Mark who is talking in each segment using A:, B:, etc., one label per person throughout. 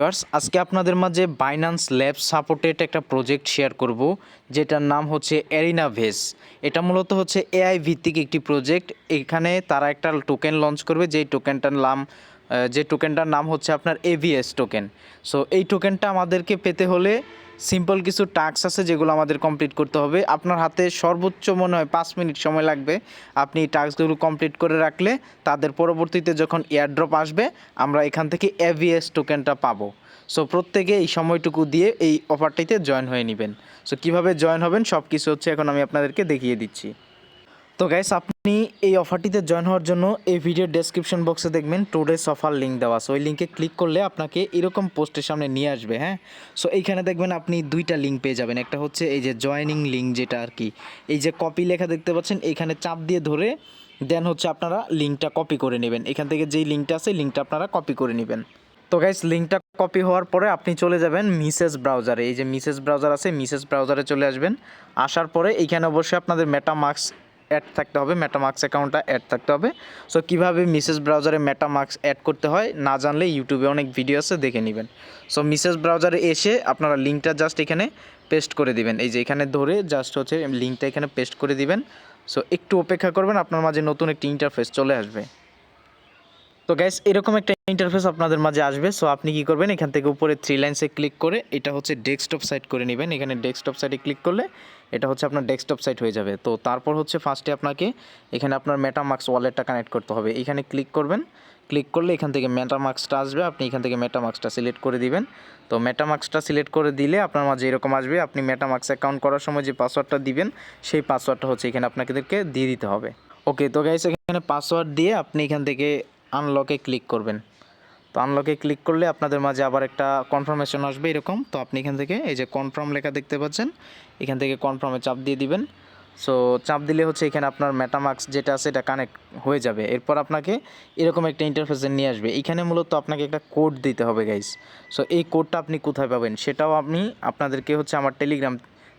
A: Viewers, আজকে আপনাদের মাঝে বাইনান্স ল্যাব সাপোর্টেড একটা প্রজেক্ট শেয়ার করব, যেটার নাম হচ্ছে এরিনা ভেস এটা মূলত হচ্ছে এআই ভিত্তিক একটি প্রজেক্ট এখানে তারা একটা টোকেন লঞ্চ করবে, যেই টোকেনটার নাম যে টোকেনটার নাম হচ্ছে আপনার এভিএস টোকেন সো এই টোকেনটা আমাদেরকে পেতে হলে সিম্পল কিছু টাস্ক আছে যেগুলো আমাদের কমপ্লিট করতে হবে। আপনার হাতে সর্বোচ্চ মনে হয় পাঁচ মিনিট সময় লাগবে। আপনি টাস্কগুলো কমপ্লিট করে রাখলে তাদের পরবর্তীতে যখন এয়ারড্রপ আসবে, আমরা এখান থেকে এভিএস টোকেনটা পাবো। সো প্রত্যেকে এই সময়টুকু দিয়ে এই অফারটিতে জয়েন হয়ে নেবেন। সো কীভাবে জয়েন হবেন সব কিছু হচ্ছে এখন আমি আপনাদেরকে দেখিয়ে দিচ্ছি। তো গাইস আপনি এই অফারটিতে জয়েন হওয়ার জন্য এই ভিডিওর ডেসক্রিপশন বক্সে দেখবেন টুডেস অফার লিঙ্ক দেওয়া আছে। ওই লিঙ্কে ক্লিক করলে আপনাকে এরকম পোস্টের সামনে নিয়ে আসবে হ্যাঁ? সো এইখানে দেখবেন আপনি দুইটা লিঙ্ক পেয়ে যাবেন। একটা হচ্ছে এই যে জয়েনিং লিঙ্ক যেটা আর কি। এই যে কপি লেখা দেখতে পাচ্ছেন, এইখানে চাপ দিয়ে ধরে দেন হচ্ছে আপনারা লিঙ্কটা কপি করে নেবেন। এখান থেকে যেই লিঙ্কটা আছে লিঙ্কটা আপনারা কপি করে নেবেন। তো গাইস লিঙ্কটা কপি হওয়ার পরে আপনি চলে যাবেন মিসেস ব্রাউজারে এই যে মিসেস ব্রাউজার আছে মিসেস ব্রাউজারে চলে আসবেন। আসার পরে এইখানে অবশ্যই আপনাদের মেটামার্কস অ্যাড থাকতে হবে মেটামার্কস অ্যাকাউন্টটা অ্যাড থাকতে হবে। সো কীভাবে মিসেস ব্রাউজারে মেটামার্কস অ্যাড করতে হয়, না জানলে ইউটিউবে অনেক ভিডিও আছে, দেখে নেবেন। সো মিসেস ব্রাউজারে এসে আপনারা লিঙ্কটা জাস্ট এখানে পেস্ট করে দিবেন। এই যে এখানে ধরে জাস্ট হচ্ছে লিঙ্কটা এখানে পেস্ট করে দিবেন। সো একটু অপেক্ষা করবেন, আপনার মাঝে নতুন একটি ইন্টারফেস চলে আসবে। তো গ্যাস এরকম একটা ইন্টারফেস আপনাদের মাঝে আসবে। সো আপনি কি করবেন? এখান থেকে উপরে থ্রি লাইন্সে ক্লিক করে এটা হচ্ছে ডেস্কটপ সাইট করে নেবেন। এখানে ডেস্কটপ সাইটে ক্লিক করলে এটা হচ্ছে আপনার ডেস্কটপ সাইট হয়ে যাবে। তো তারপর হচ্ছে ফার্স্টে আপনাকে এখানে আপনার মেটামার্কস ওয়ালেটটা কানেক্ট করতে হবে। এখানে ক্লিক করবেন। ক্লিক করলে এখান থেকে মেটামার্কসটা আসবে। আপনি এখান থেকে মেটামার্কসটা সিলেক্ট করে দিবেন। তো মেটামার্কসটা সিলেক্ট করে দিলে আপনার মাঝে এরকম আসবে। আপনি মেটামার্কস অ্যাকাউন্ট করার সময় যে পাসওয়ার্ডটা দিবেন, সেই পাসওয়ার্ডটা হচ্ছে এখানে আপনাদেরকে দিয়ে দিতে হবে। ওকে তো গাইস এখানে পাসওয়ার্ড দিয়ে আপনি এখান থেকে আনলকে ক্লিক করবেন। তো আনলকে ক্লিক করলে আপনাদের মাঝে আবার একটা কনফার্মেশন আসবে এরকম। তো আপনি এখান থেকে এই যে কনফার্ম লেখা দেখতে পাচ্ছেন, এখান থেকে কনফার্মে চাপ দিয়ে দিবেন। সো চাপ দিলে হচ্ছে এখানে আপনার মেটামার্কস যেটা আছে এটা কানেক্ট হয়ে যাবে। এরপর আপনাকে এরকম একটা ইন্টারফেসে নিয়ে আসবে। এখানে মূলত আপনাকে একটা কোড দিতে হবে গাইস সো এই কোডটা আপনি কোথায় পাবেন? সেটাও আমি আপনাদেরকে হচ্ছে আমার টেলিগ্রাম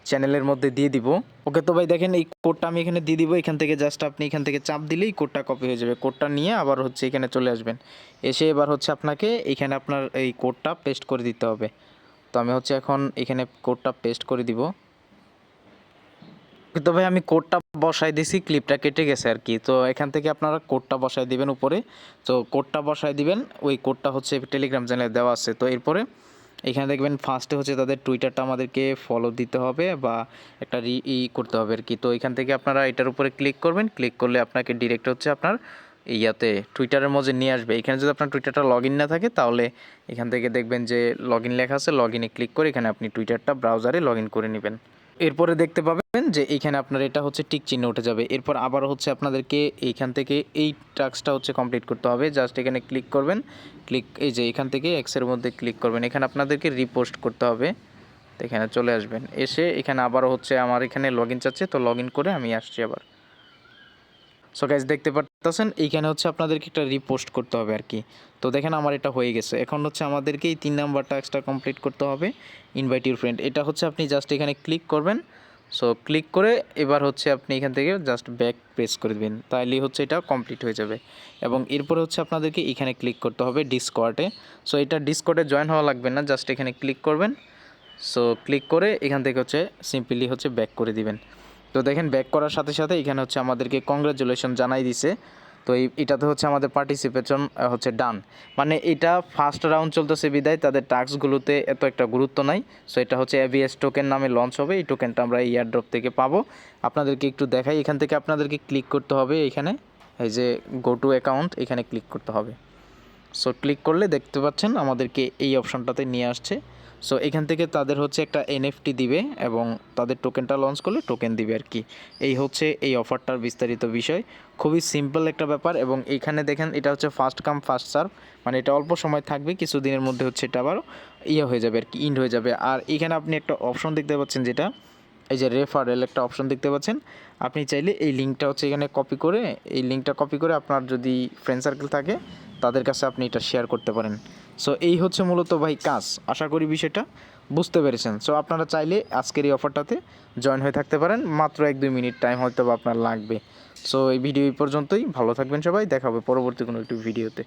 A: চ্যানেলের মধ্যে দিয়ে দিব। ওকে তো ভাই দেখেন, এই কোডটা আমি এখানে দিয়ে দিব। এখান থেকে জাস্ট আপনি এখান থেকে চাপ দিলেই কোডটা কপি হয়ে যাবে। কোডটা নিয়ে আবার হচ্ছে এখানে চলে আসবেন। এসে এবার হচ্ছে আপনাকে এখানে আপনার এই কোডটা পেস্ট করে দিতে হবে। তো আমি হচ্ছে এখন এখানে কোডটা পেস্ট করে দিব। তো ভাই আমি কোডটা বসাই দিছি ক্লিপটা কেটে গেছে আর কি। তো এখান থেকে আপনারা কোডটা বসাই দিবেন উপরে। তো কোডটা বসাই দিবেন, ওই কোডটা হচ্ছে টেলিগ্রাম চ্যানেলে দেওয়া আছে। তো এরপরে এখানে দেখবেন ফার্স্টে হচ্ছে তাদের টুইটারটা আমাদেরকে ফলো দিতে হবে বা একটা রি ই করতে হবে আর কি তো এখান থেকে আপনারা এটার উপরে ক্লিক করবেন। ক্লিক করলে আপনাকে ডিরেক্ট হচ্ছে আপনার ইয়াতে টুইটারের মধ্যে নিয়ে আসবে। এখানে যদি আপনার টুইটারটা লগ না থাকে, তাহলে এখান থেকে দেখবেন যে লগ লেখা আছে লগ ক্লিক করে এখানে আপনি টুইটারটা ব্রাউজারে লগ করে নেবেন। এরপরে দেখতে পাবেন যে এখানে আপনার এটা হচ্ছে টিক চিহ্ন উঠে যাবে। এরপর আবার হচ্ছে আপনাদেরকে এইখান থেকে এই টাস্কটা হচ্ছে কমপ্লিট করতে হবে। জাস্ট এখানে ক্লিক করবেন। ক্লিক, এই যে এখান থেকে এক্সের মধ্যে ক্লিক করবেন। এখানে আপনাদেরকে রিপোস্ট করতে হবে। তো এখানে চলে আসবেন। এসে এখানে আবারও হচ্ছে আমার এখানে লগ ইন চাচ্ছে। তো লগ ইন করে আমি আসছি আবার। সো গাইজ দেখতে পারতেছেন, এইখানে হচ্ছে আপনাদেরকে একটা রিপোস্ট করতে হবে আর কি তো দেখেন আমার এটা হয়ে গেছে। এখন হচ্ছে আমাদেরকে এই তিন নাম্বার টাস্কটা কমপ্লিট করতে হবে। ইনভাইট ইউর ফ্রেন্ড এটা হচ্ছে আপনি জাস্ট এখানে ক্লিক করবেন। সো ক্লিক করে এবার হচ্ছে আপনি এখান থেকে জাস্ট ব্যাক প্রেস করে দেবেন। তাইলেই হচ্ছে এটা কমপ্লিট হয়ে যাবে। এবং এরপরে হচ্ছে আপনাদেরকে এখানে ক্লিক করতে হবে ডিসকোয়ার্টে সো এটা ডিসকোয়ার্টে জয়েন হওয়া লাগবে না জাস্ট এখানে ক্লিক করবেন। সো ক্লিক করে এখান থেকে হচ্ছে সিম্পলি হচ্ছে ব্যাক করে দিবেন। তো দেখেন ব্যাক করার সাথে সাথে এখানে হচ্ছে আমাদেরকে কংগ্রাচুলেশন জানাই দিছে। তো এই, এটাতে হচ্ছে আমাদের পার্টিসিপেশন হচ্ছে ডান মানে এটা ফার্স্ট রাউন্ড চলতেছে বিদায়, তাদের টাস্কগুলোতে এত একটা গুরুত্ব নাই। সো এটা হচ্ছে এভিএস টোকেন নামে লঞ্চ হবে, এই টোকেনটা আমরা ইয়ার ড্রপ থেকে পাবো। আপনাদেরকে একটু দেখাই, এখান থেকে আপনাদেরকে ক্লিক করতে হবে এখানে। এই যে গো টু অ্যাকাউন্ট এখানে ক্লিক করতে হবে। সো ক্লিক করলে দেখতে পাচ্ছেন আমাদেরকে এই অপশনটাতে নিয়ে আসছে। সো এখান থেকে তাদের হচ্ছে একটা এনএফটি দিবে এবং তাদের টোকেনটা লঞ্চ করলে টোকেন দিবে আর কি। এই হচ্ছে এই অফারটার বিস্তারিত বিষয়। খুবই সিম্পল একটা ব্যাপার এবং এইখানে দেখেন এটা হচ্ছে ফার্স্ট কাম ফার্স্ট সার্ভ মানে এটা অল্প সময় থাকবে, কিছুদিনের মধ্যে হচ্ছে এটা আবার ইয়ে হয়ে যাবে আর কি ইন্ড হয়ে যাবে। আর এখানে আপনি একটা অপশন দেখতে পাচ্ছেন যেটা এই যে রেফারেল একটা অপশন দেখতে পাচ্ছেন। আপনি চাইলে এই লিঙ্কটা হচ্ছে এখানে কপি করে, এই লিঙ্কটা কপি করে আপনার যদি ফ্রেন্ড সার্কেল থাকে, তাদের কাছে আপনি এটা শেয়ার করতে পারেন। সো এই হচ্ছে মূলত ভাই কাজ, আশা করি বিষয়টা বুঝতে পেরেছেন। সো আপনারা চাইলে আজকের এই অফারটাতে জয়েন হয়ে থাকতে পারেন, মাত্র এক দুই মিনিট টাইম হয়তো আপনার লাগবে। সো এই ভিডিও এই পর্যন্তই, ভালো থাকবেন সবাই, দেখা হবে পরবর্তী কোনো একটি ভিডিওতে